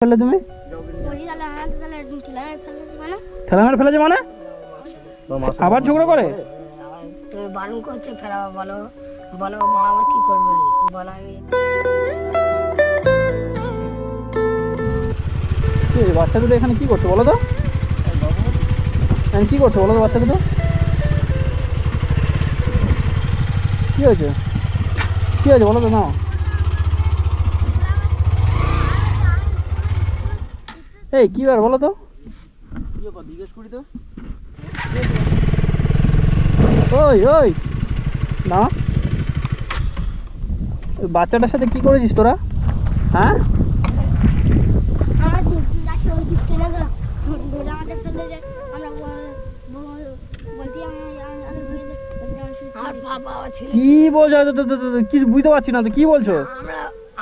ফেললে তুমি? ঠেলা মেরে ফেলেছে মানে? আবার ঝগড়া করে? বারণ করছে ফেরা বলো বলো মা আমার কি করবে বলো আমি বাচ্চা দুটো এখানে কি করছে বলো তো কি করছে বলো তো? বাচ্চা দুটো কি হয়েছে? কি হয়েছে বলো তো না এই কি বার বলো তো জিজ্ঞেস করি তো ওই ওই না বাচ্চাটার সাথে কি করেছিস তোরা হ্যাঁ কি বলছো তো- তো- তো- তো- কি বুঝতে পারছি না তো কি বলছো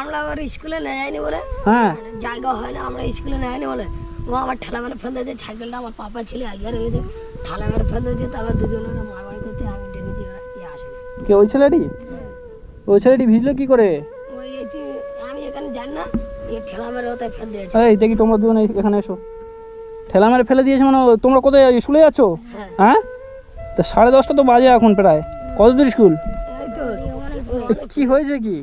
আমরা আবার স্কুলে নিয়ে যাইনি বলে। হ্যাঁ। জায়গা হয় না আমরা স্কুলে নিয়ে যাইনি বলে। ও আমার ঠেলা মেরে ফেলে দিয়েছে সাইকেলটা আমার পাপা ছেলে আগে রয়েছে ঠেলা মেরে ফেলে দিয়েছে তারপর দুজন ওরা মারবাড়ি করতে আমি ডেকেছি ওরা আসেনি কে ওই ছেলেটি? ওই ছেলেটি ভিজলো কি করে? ওই আমি এখানে জানি না এ ঠেলা মেরে ওতে ফেলে দিয়েছে। এই দেখি তোমরা দুজন এখানে এসো। ঠেলা মেরে ফেলে দিয়েছে মানে তোমরা কোথায় স্কুলে যাচ্ছ? হ্যাঁ। হ্যাঁ? তো সাড়ে দশটা তো বাজে এখন প্রায়। কত দূর স্কুল? এই কি হয়েছে কি?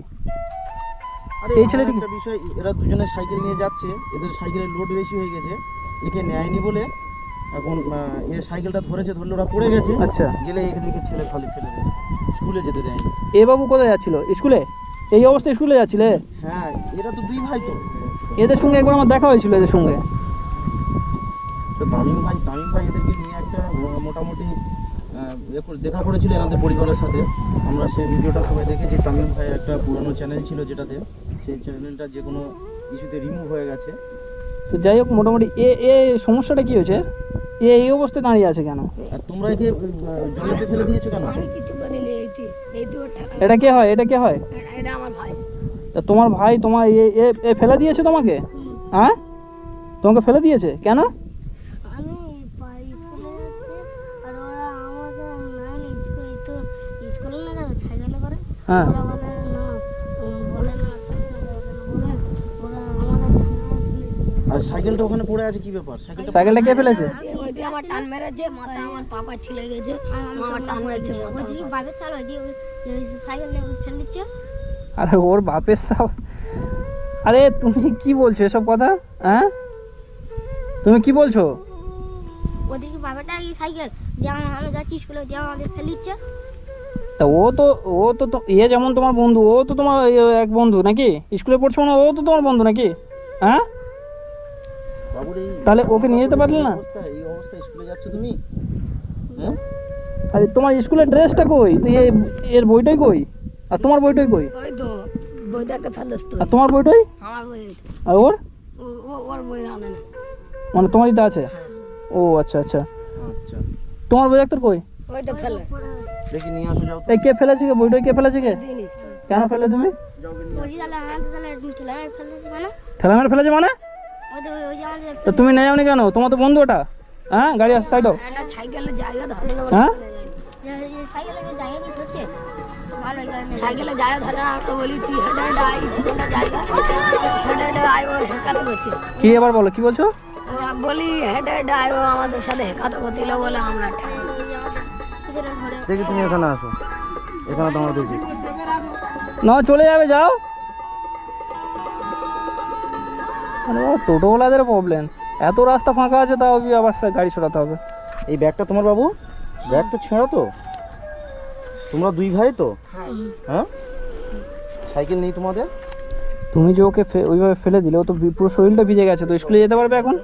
এই ছেলেটি- একটা বিষয় এরা দুজনে সাইকেল নিয়ে যাচ্ছে এদের সাইকেলের লোড বেশি হয়ে গেছে একে নেয়নি বলে এখন এ সাইকেলটা ধরেছে ধরলে ওরা পড়ে গেছে আচ্ছা। গেলে এদিকে ছেলে খালি ফেলে দেয় স্কুলে যেতে দেয়নি। এ বাবু কোথায় যাচ্ছিল? স্কুলে? এই অবস্থায় স্কুলে যাচ্ছিলে? হ্যাঁ এরা তো দুই ভাই তো। এদের সঙ্গে একবার আমার দেখা হয়েছিল এদের সঙ্গে। তামিম ভাই তামিম ভাই এদেরকে নিয়ে একটা মোটামুটি দেখা করেছিল এনাদের পরিবারের সাথে। আমরা সেই ভিডিওটা সবাই দেখেছি তামিম ভাইয়ের একটা পুরনো চ্যানেল ছিল যেটাতে সেই চ্যানেলটা যে কোনো ইস্যুতে রিমুভ হয়ে গেছে। তো যাই হোক মোটামুটি এ এ সমস্যাটা কি হয়েছে? এ এই অবস্থায় দাঁড়িয়ে আছে কেন? আর তোমরা একে জলেতে ফেলে দিয়েছ কেন? আমি কিছু করিনি এই তো এই তো এটা কে হয়? এটা কে হয়? এটা- আমার ভাই। তা তোমার ভাই তোমার এ এ এ ফেলে দিয়েছে তোমাকে? হ্যাঁ? তোমাকে ফেলে দিয়েছে? কেন? আমি পা- স্কুলে যাচ্ছি আর ওরা আমাকে নেয়নি স্কুলে তো স্কুলে না যাবে করে? হ্যাঁ ওরা বলে না উম, বলে না তোমরা যাবে না বলে ওরা আমাদের থানায় ফেলে দিয়েছে। আর সাইকেলটা ওখানে পড়ে আছে কি ব্যাপার? সাইকেলটা সাইকেলটা কে ফেলেছে? ওই আমার টান মেরেছে মাথা আমার পাপা ছিলে গেছে আমার টান মেরেছে মাথা ওদিকে বাইরে চালো ওই ওই সাইকেল নিয়ে ফেলে দিচ্ছে। আরে ওর বাপের সব আরে তুমি কি বলছো এসব কথা? হ্যাঁ? তুমি কি বলছো? ওদিকে বাবাটা এই সাইকেল দিয়ে আমরা যাচ্ছি স্কুলে দিয়ে আমাদের ফেলে দিচ্ছে। তা ও তো ও তো তো- এ যেমন তোমার বন্ধু ও তো তোমার এক বন্ধু নাকি? স্কুলে পড়ছো মানে ও তো তোমার বন্ধু নাকি? হ্যাঁ? তাহলে ওকে নিয়ে যেতে পারলে না? অবস্থা এই অবস্থায় স্কুলে যাচ্ছ তুমি? হ্যাঁ? আরে তোমার স্কুলের ড্রেসটা কই? এর বইটাই কই? আর তোমার বইটাই কই? ওই তো বইটাকে ফেলস তো আর তোমার বইটাই? আমার বই আর ওর? ও- ও- ওর বই আনে না। মানে তোমারই তো আছে? হ্যাঁ। ও আচ্ছা আচ্ছা। আচ্ছা। তোমার বই একটা কই? ওই তো ফেলে। দেখি নিয়ে আসো যাও এই কে ফেলেছে কে? বইটাই কে ফেলেছে কে? কেন ফেলে তুমি? ঠেলা মেরে ফেলে মানে ঠেলা মেরে ফেলেছে মানে? তো তুমি নিয়ে যাওনি কেন? তোমার তো বন্ধু ওটা হ্যাঁ গাড়ি আসছে সাইডও না হ্যাঁ? কি না এবার বলো কি বলছো? বলি হেঁটে হেঁটে আমাদের সাথে হেঁকাতে বলে আমরা দেখি তুমি এখানে আসো। এখানে তোমার দেখি। না চলে যাবে যাও। আরে বাবা টোটোওয়ালাদের প্রবলেম এত রাস্তা ফাঁকা আছে তাও আবার গাড়ি সরাতে হবে। এই ব্যাগটা তোমার বাবু? ব্যাগ তো ছেঁড়া তো? তোমরা দুই ভাই তো? হ্যাঁ? সাইকেল নেই তোমাদের? তুমি যে ওকে ফে- ওইভাবে ফেলে দিলে ও তো পুরো শরীরটা ভিজে গেছে তো স্কুলে যেতে পারবে এখন?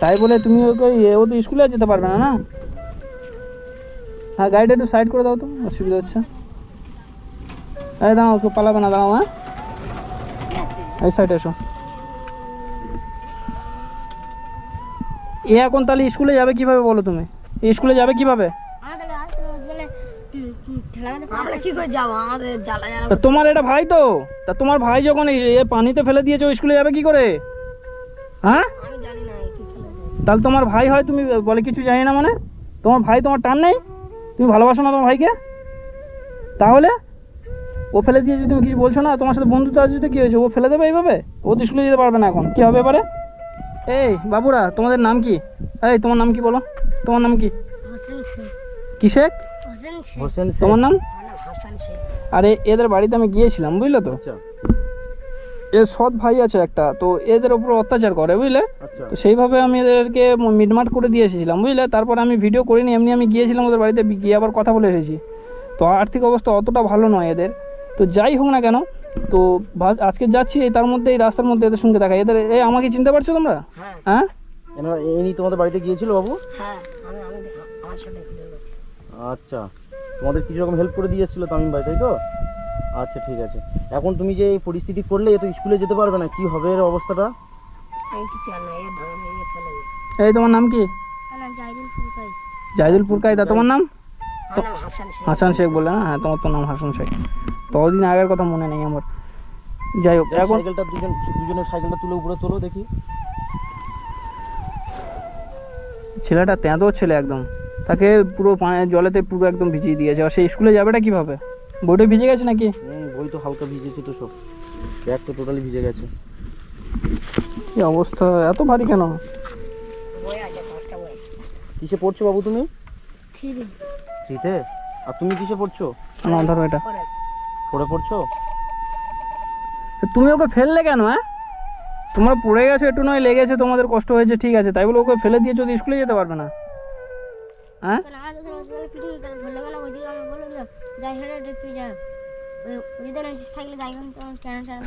তাই বলে তুমি ওকে ও তো স্কুলে যেতে পারবে না না? হ্যাঁ গাড়িটা একটু সাইড করে দাও তো অসুবিধা হচ্ছে। এই দাঁড়াও কেউ পালাবে না, দাঁড়াও হ্যাঁ? এই সাইডে এসো। এ এখন তাহলে স্কুলে যাবে কীভাবে বলো তুমি? স্কুলে যাবে কীভাবে? তোমার এটা ভাই তো? তা তোমার ভাই যখন এ পানিতে ফেলে দিয়েছে স্কুলে যাবে কি করে? হ্যাঁ? তাহলে তোমার ভাই হয়, তুমি বলে কিছু জানি না মানে? তোমার ভাই তোমার টান নেই? তুমি ভালোবাসো না তোমার ভাইকে? তাহলে? ও ফেলে দিয়েছে তুমি কিছু বলছো না? তোমার সাথে বন্ধুত্ব আছে তো কী হয়েছে? ও ফেলে দেবে এইভাবে? ও তো স্কুলে যেতে পারবে না এখন। কী হবে এবারে? এই বাবুরা তোমাদের নাম কি? এই তোমার নাম কি বলো? তোমার নাম কি? হোসেন শেখ। কিসের হোসেন তোমার নাম? আরে এদের বাড়িতে আমি গিয়েছিলাম বুঝলে তো? আচ্ছা। এর সৎ ভাই আছে একটা তো এদের উপর অত্যাচার করে বুঝলে? আচ্ছা। তো সেইভাবে আমি এদেরকে মিটমাট করে দিয়ে এসেছিলাম বুঝলে? তারপর আমি ভিডিও করিনি এমনি আমি গিয়েছিলাম ওদের বাড়িতে গিয়ে আবার কথা বলে এসেছি। তো আর্থিক অবস্থা অতটা ভালো নয় এদের। তো যাই হোক না কেন তো আজকে যাচ্ছি তার মধ্যে এই রাস্তার মধ্যে এদের সঙ্গে দেখা। এদের এ আমাকে চিনতে পারছ তোমরা? হ্যাঁ। হ্যাঁ? ইনি তোমাদের বাড়িতে গিয়েছিল বাবু? হ্যাঁ আমি আমি আমার সাথে আচ্ছা। তোমাদের কিছু রকম হেল্প করে দিয়ে এসেছিল তামিম ভাই তাই তো? আচ্ছা ঠিক আছে। এখন তুমি যে এই পরিস্থিতি করলে এ তো স্কুলে যেতে পারবে না কি হবে এর অবস্থাটা? এই তোমার নাম কি? আমার নাম জাহিদুল ফুরকাই জাহিদুল পুরকাইদা তোমার নাম? হাসান শেখ। হাসান শেখ বললে না? হ্যাঁ তোমার তো নাম হাসান শেখ। ততদিন আগের কথা মনে নেই আমার। যাই হোক এখন সাইকেলটা দুজন দুজনের সাইকেলটা তুলে উপরে তোলো দেখি। ছেলেটা তেঁতো ছেলে একদম। তাকে পুরো পানি জলেতে পুরো একদম ভিজিয়ে দিয়েছে। আর সেই স্কুলে যাবেটা কীভাবে? বইটা ভিজে গেছে নাকি? হুম, বই তো হালকা ভিজেছে তো সব। ব্যাগ তো টোটালি ভিজে গেছে। কি অবস্থা? এত ভারী কেন? বই আছে পাঁচটা বই। কিসে পড়ছো বাবু তুমি? থ্রি শীতে আর তুমি কিসে পড়ছো? না ধরো এটা পড়ে পড়ছো? তো তুমি ওকে ফেললে কেন হ্যাঁ? তোমরা পড়ে গেছো একটু নয় লেগেছে তোমাদের কষ্ট হয়েছে ঠিক আছে। তাই বলে ওকে ফেলে দিয়েছ তো স্কুলে যেতে পারবে না। হ্যাঁ?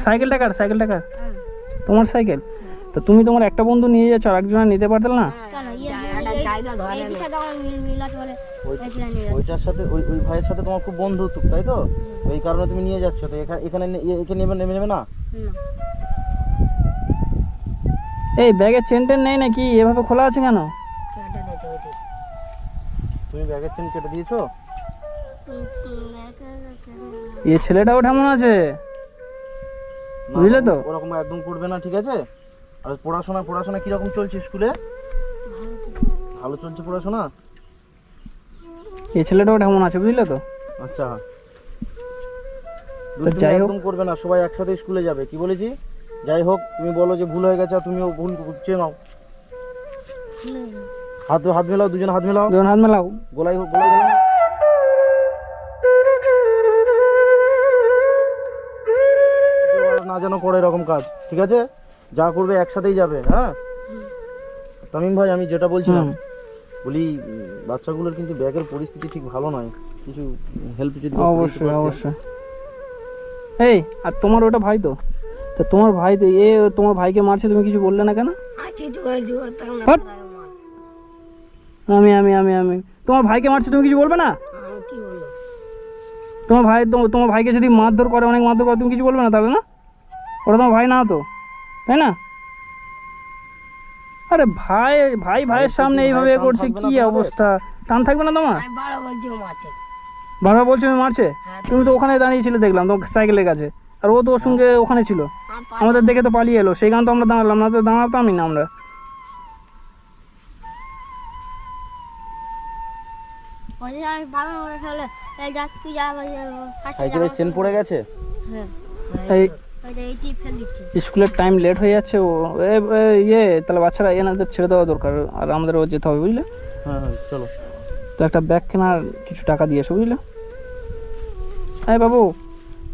সাইকেলটা কার সাইকেলটা কার? হ্যাঁ। তোমার সাইকেল? তো তুমি তোমার একটা বন্ধু নিয়ে যাচ্ছ আর একজনের নিতে পারতে না? একটা জায়গা ধরে এই সাথে আমার মিল মিল আছে বলে ওই ওই কিনা নিয়ে যাচ্ছে। ওইটার সাথে ওই ওই ভাইয়ের সাথে তোমার খুব বন্ধুত্ব তাই তো? ওই কারণে তুমি নিয়ে যাচ্ছ তো এখা- এখানে নে- এ- নেবে নেবে নেবে না? না এই ব্যাগের নেই নাকি? এভাবে খোলা আছে কেন? তুমি ব্যাগের চেন কেটে দিয়েছ? এই ছেলেটাও কেমন আছে। বুঝলে তো? ওরকম- একদম করবে না ঠিক আছে? আর পড়াশোনা পড়াশোনা কীরকম চলছে স্কুলে। ভালো চলছে পড়াশোনা? এই ছেলেটাও কেমন আছে বুঝলে তো? আচ্ছা। তো যাই হোক- করবে না সবাই একসাথে স্কুলে যাবে। কি বলেছি? যাই হোক তুমি বলো যে ভুল হয়ে গেছে আর তুমিও ভুল চেয়ে নাও। হাত হাত মেলাও দুজন হাত মেলাও। দুজন হাত মেলাও। গোলাই হোক গোলাই গোলাই না যেন করে এরকম কাজ ঠিক আছে? যা করবে একসাথেই যাবে হ্যাঁ? তামিম ভাই আমি যেটা বলছিলাম। বলি বাচ্চাগুলোর কিন্তু ব্যাগের পরিস্থিতি ঠিক ভালো নয়। কিছু হেল্প যদি অবশ্যই অবশ্যই। এই আর তোমার ওটা ভাই তো? তো তোমার ভাই তো এ তোমার ভাইকে মারছে তুমি কিছু বললে না কেন? হট। আমি আমি আমি আমি। তোমার ভাইকে মারছে তুমি কিছু বলবে না? তোমার ভাই তো- তোমার ভাইকে যদি মারধর করে অনেক মারধর করে তুমি কিছু বলবে না তাহলে না? ওটা তোমার ভাই না তো? তাই না? আরে ভাই ভাই ভাইয়ের সামনে এইভাবে করছে কি অবস্থা? টান থাকবে না তোমার? বারো বলছি মারছে। বারবার বলছো আমি মারছে? হ্যাঁ, তুমি তো ওখানে দাঁড়িয়ে দাঁড়িয়েছিলে দেখলাম তো সাইকেলের কাছে। আর ও তো ওর সঙ্গে ওখানে ছিল। আমাদের দেখে তো পালিয়ে এলো। সেই কারণে তো আমরা দাঁড়ালাম না তো দাঁড়াতামই না আমরা। সাইকেলের চেন পড়ে গেছে? হ্যাঁ স্কুলের টাইম লেট হয়ে যাচ্ছে ও ইয়ে তাহলে বাচ্চারা এনাদের ছেড়ে দেওয়া দরকার আর আমাদেরও যেতে হবে বুঝলে? হ্যাঁ হ্যাঁ চলো। তো একটা ব্যাগ কেনার কিছু টাকা দিয়ে এসো বুঝলে? হ্যাঁ বাবু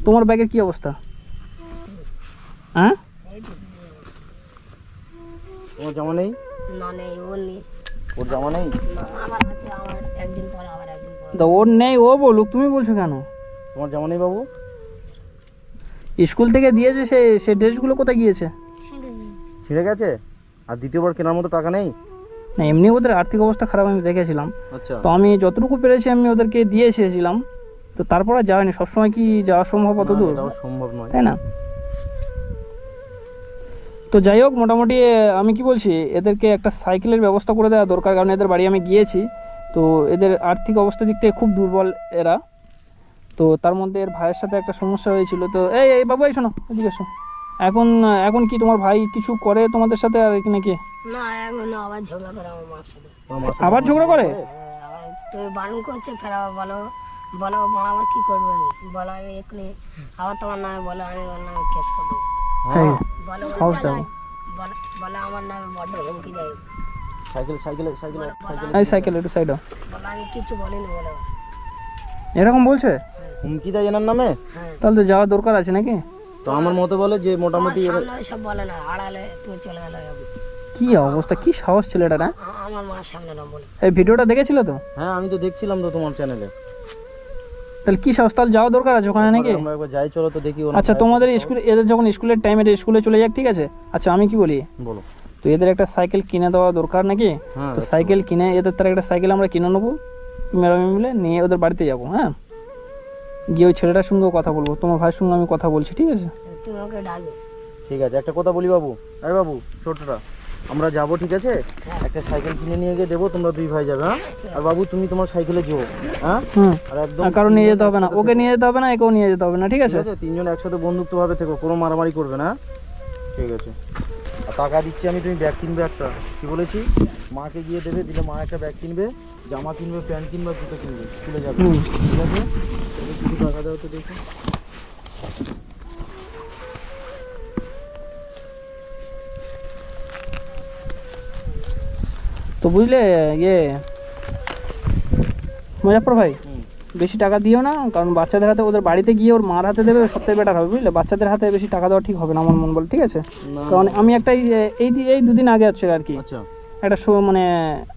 তোমার ব্যাগের কি অবস্থা? হ্যাঁ? তোমার জামা নেই? না নেই ও নেই। ওর জামা নেই? আমার আছে আমার একদিন পরে আবার একদিন পরে। তো ওর নেই ও বলুক তুমি বলছো কেন? তোমার জামা নেই বাবু? স্কুল থেকে দিয়েছে সে সে ড্রেসগুলো কোথায় গিয়েছে? ছিঁড়ে গেছে? আর দ্বিতীয়বার কেনার মতো টাকা নেই? না এমনি ওদের আর্থিক অবস্থা খারাপ আমি দেখেছিলাম। আচ্ছা। তো আমি যতটুকু পেরেছি আমি ওদেরকে দিয়ে এসেছিলাম। তো তারপর আর যাওয়ানি সবসময় কি যাওয়া সম্ভব অত দূর সম্ভব নয়। তাই না? তো যাই হোক মোটামুটি আমি কি বলছি এদেরকে একটা সাইকেলের ব্যবস্থা করে দেওয়া দরকার কারণ এদের বাড়ি আমি গিয়েছি। তো এদের আর্থিক অবস্থা দিক থেকে খুব দুর্বল এরা। তো তার মধ্যে এর ভাইয়ের সাথে একটা সমস্যা হয়েছিল। তো এই এই বাবু এই শোনো এদিকে এসো। এখন এখন কি তোমার ভাই কিছু করে তোমাদের সাথে আর কি নাকি? না এখন আবার ঝগড়া করে আমার মার সাথে। আবার ঝগড়া করে? হ্যাঁ, তুমি বারণ করছে ফের বলো। বলে ও আমার কি করবে? বলে আমি এক্ষুনি আবার তোমার নামে বলে আমি ওর নামে কেস করব। হ্যাঁ। বলে বলে বলে আমার নামে বড্ড হুমকি দেয়। সাইকেল সাইকেলে সাইকেলে সাইকেলে এই সাইকেল একটু সাইড বলে আমি কিছু বলিনি বলে। এরকম বলছে? হুমকি দেয় এনার নামে? হ্যাঁ তাহলে তো যাওয়ার দরকার আছে নাকি? তো আমার মতে বলে যে মোটামুটি সব বলে না আড়ালে তুমি চলে গেলে কি অবস্থা কি সাহস ছেলেটা না আমার মার সামনে না বলে। এই ভিডিওটা দেখেছিল তো? হ্যাঁ আমি তো দেখছিলাম তো তোমার চ্যানেলে তাহলে কি সাহস তাহলে যাওয়া দরকার আছে ওখানে নাকি? আমরা একবার যাই চলো তো দেখি আচ্ছা তোমাদের স্কুলে এদের যখন স্কুলের টাইমে স্কুলে চলে যাক ঠিক আছে? আচ্ছা আমি কি বলি? বলো। তো এদের একটা সাইকেল কিনে দেওয়া দরকার নাকি? হ্যাঁ তো সাইকেল কিনে এদের তার একটা সাইকেল আমরা কিনে নেব? ম্যাডাম মিলে নিয়ে ওদের বাড়িতে যাব হ্যাঁ? গিয়ে ওই ছেলেটার সঙ্গেও কথা বলব তোমার ভাইয়ের সঙ্গে আমি কথা বলছি ঠিক আছে? তুমি ওকে ডাকবে। ঠিক আছে একটা কথা বলি বাবু। আরে বাবু ছোটটা আমরা যাব ঠিক আছে? একটা সাইকেল কিনে নিয়ে গিয়ে দেবো তোমরা দুই ভাই যাবে হ্যাঁ? আর বাবু তুমি তোমার সাইকেলে যেও হ্যাঁ? আর একদম কারণ নিয়ে যেতে হবে না। ওকে নিয়ে যেতে হবে না একেও নিয়ে যেতে হবে না ঠিক আছে তিনজন একসাথে বন্ধুত্ব ভাবে থেকো কোনো মারামারি করবে না হ্যাঁ? ঠিক আছে। টাকা দিচ্ছি আমি তুমি ব্যাগ কিনবে একটা। কি বলেছি? মাকে গিয়ে দেবে দিলে মা একটা ব্যাগ কিনবে জামা কিনবে প্যান্ট কিনবে জুতো কিনবে স্কুলে যাবে। ঠিক আছে? কিছু টাকা দাও তো দেখি। তো বুঝলে ইয়ে মুজাফর ভাই। বেশি টাকা দিও না কারণ বাচ্চাদের হাতে ওদের বাড়িতে গিয়ে ওর মার হাতে দেবে সবথেকে বেটার হবে বুঝলে? বাচ্চাদের হাতে বেশি টাকা দেওয়া ঠিক হবে না আমার মন বলে ঠিক আছে? কারণ আমি একটা এই- এই দুদিন আগে হচ্ছে আর কি আচ্ছা। একটা মানে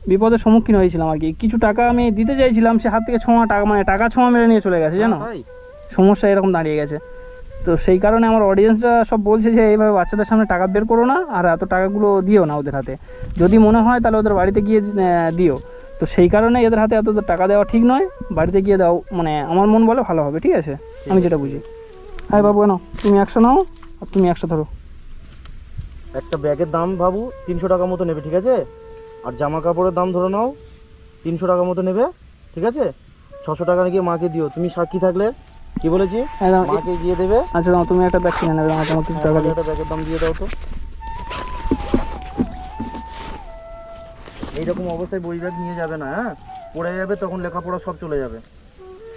বিপদের সম্মুখীন হয়েছিলাম আর কি। কিছু টাকা আমি দিতে চাইছিলাম সে হাত থেকে ছোঁয়া টাকা মানে টাকা ছোঁয়া মেরে নিয়ে চলে গেছে জানো? সমস্যা এরকম দাঁড়িয়ে গেছে। তো সেই কারণে আমার অডিয়েন্সরা সব বলছে যে এইভাবে বাচ্চাদের সামনে টাকা বের করো না আর এত টাকাগুলো দিও না ওদের হাতে। যদি মনে হয় তাহলে ওদের বাড়িতে গিয়ে দিও। তো সেই কারণে এদের হাতে এত টাকা দেওয়া ঠিক নয়। বাড়িতে গিয়ে দাও মানে আমার মন বলে ভালো হবে ঠিক আছে? আমি যেটা বুঝি। হ্যাঁ বাবু নাও তুমি একশো নাও আর তুমি একশো ধরো। একটা ব্যাগের দাম ভাবু তিনশো টাকা মতো নেবে ঠিক আছে? আর জামা কাপড়ের দাম ধরে নাও তিনশো টাকা মতো নেবে ঠিক আছে? ছশো টাকা গিয়ে মাকে দিও তুমি সাক্ষী থাকলে। কি বলেছি? হ্যাঁ মাকে গিয়ে দেবে। আচ্ছা তুমি একটা ব্যাগ কিনে নেবে তোমার কিছু হ্যাঁ, টাকা দিয়ে একটা ব্যাগের দাম দিয়ে দাও তো। এইরকম অবস্থায় বই ব্যাগ নিয়ে যাবে না হ্যাঁ? পড়ে যাবে তখন লেখাপড়া সব চলে যাবে।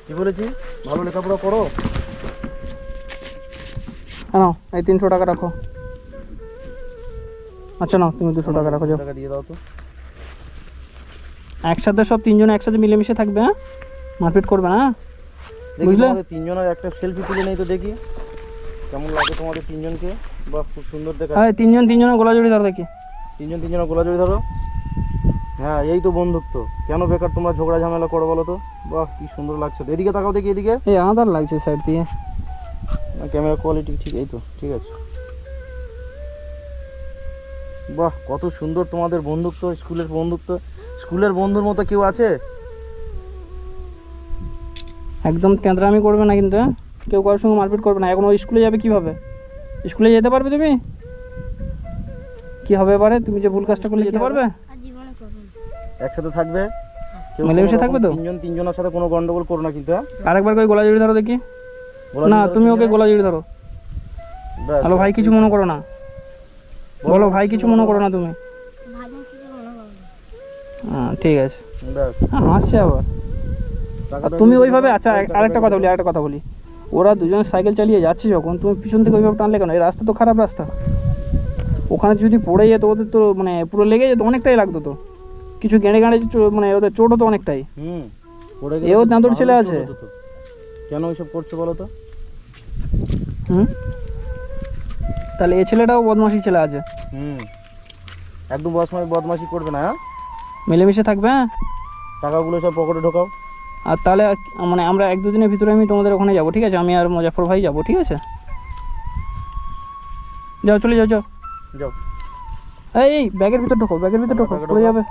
কি বলেছি? ভালো লেখাপড়া করো। হ্যাঁ নাও এই তিনশো টাকা রাখো। আচ্ছা নাও তুমি দুশো টাকা রাখো টাকা দিয়ে দাও তো। একসাথে সব তিনজন একসাথে মিলেমিশে থাকবে হ্যাঁ? মারপিট করবে না হ্যাঁ? বুঝলে? তিনজনের একটা সেলফি তুলে নেই তো দেখি। কেমন লাগে তোমাদের তিনজনকে? বাহ খুব সুন্দর দেখা তিনজন তিনজনের গোলাজড়ি ধর দেখি। তিনজন তিনজনের গোলাজড়ি ধরো। হ্যাঁ এই তো বন্ধুত্ব। কেন বেকার তোমরা ঝগড়া ঝামেলা করো বলো তো? বাহ কি সুন্দর লাগছে। তো। এদিকে তাকাও দেখি এদিকে। এই আদার লাগছে সাইড দিয়ে। ক্যামেরা কোয়ালিটি ঠিক এই তো ঠিক আছে। বাহ কত সুন্দর তোমাদের বন্ধুত্ব স্কুলের বন্ধুত্ব। স্কুলের বন্ধুর মতো কেউ আছে? একদম তেঁতরামি করবে না কিন্তু হ্যাঁ? কেউ কারোর সঙ্গে মারপিট করবে না। এখন ওই স্কুলে যাবে কীভাবে? স্কুলে যেতে পারবে তুমি? কি হবে এবারে? তুমি যে ভুল কাজটা করলে যেতে পারবে? একসাথে থাকবে। মিলেমিশে থাকবে তো? তিনজন তিনজনের সাথে কোনো গন্ডগোল করো না কিন্তু হ্যাঁ। আরেকবার করে গোলাজড়ি ধরো দেখি। না তুমি ওকে তিনজনে। গোলাজড়ি ধরো। হ্যালো ভাই কিছু মনে করো না। বলো। ভাই কিছু মনে করো না তুমি। হ্যাঁ ঠিক আছে। ব্যাস। হ্যাঁ হাসছে আবার। আর তুমি ওইভাবে আচ্ছা আরেকটা কথা বলি আরেকটা কথা বলি। ওরা দুজন সাইকেল চালিয়ে যাচ্ছে যখন তুমি পিছন থেকে ওইভাবে টানলে কেন? এই রাস্তা তো খারাপ রাস্তা। ওখানে যদি পড়ে যেত ওদের তো মানে পুরো লেগে যেত অনেকটাই লাগতো তো। কিছু গেঁড়ে গাঁড়ে মানে ওদের চোট হতো অনেকটাই। হুম এও তো দাঁতর ছেলে আছে। তো। কেন ওইসব করছ বলো তো? হুম? তাহলে এ ছেলেটাও বদমাশি ছেলে আছে। হুম একদম বদমাশি বদমাশি করবে না হ্যাঁ? মিলেমিশে থাকবে হ্যাঁ? টাকাগুলো সব পকেটে ঢোকাও। আর তাহলে মানে আমরা এক দুদিনের ভিতরে আমি তোমাদের ওখানে যাব ঠিক আছে? আমি আর মুজাফর ভাই যাব ঠিক আছে? যাও চলে যাও যাও। যাও। এই ব্যাগের ভিতর ঢোকো ব্যাগের ভিতর ঢোকো ব্যাগে পড়ে যাবে।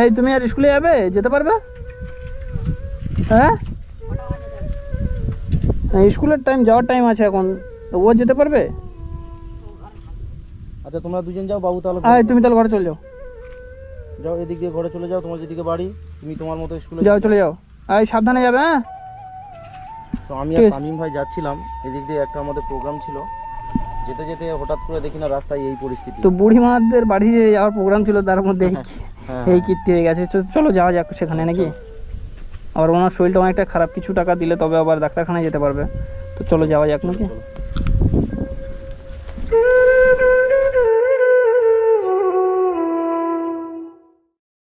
এই তুমি আর স্কুলে যাবে? যেতে পারবে? হ্যাঁ? হ্যাঁ, স্কুলের টাইম যাওয়ার টাইম আছে এখন। ও যেতে পারবে? আচ্ছা তোমরা দুজন যাও বাবু তাহলে আয় তুমি তাহলে ঘরে চলে যাও। যাও এদিক দিয়ে ঘরে চলে যাও তোমার যেদিকে বাড়ি তুমি তোমার মতো স্কুলে যাও চলে যাও। আয় সাবধানে যাবে হ্যাঁ? তো আমি আর তামিম ভাই যাচ্ছিলাম। এদিক দিয়ে একটা আমাদের প্রোগ্রাম ছিল। যেতে যেতে হঠাৎ করে দেখি না রাস্তায় এই পরিস্থিতি। তো বুড়ি মাদের বাড়ি যে যাওয়ার প্রোগ্রাম ছিল তার মধ্যে এই হ্যাঁ, এই হ্যাঁ। কীর্তি হয়ে গেছে। চলো যাওয়া যাক সেখানে নাকি? আবার ওনার শরীরটা অনেকটা খারাপ কিছু টাকা দিলে তবে আবার ডাক্তারখানায় যেতে পারবে। তো চলো যাওয়া যাক নাকি।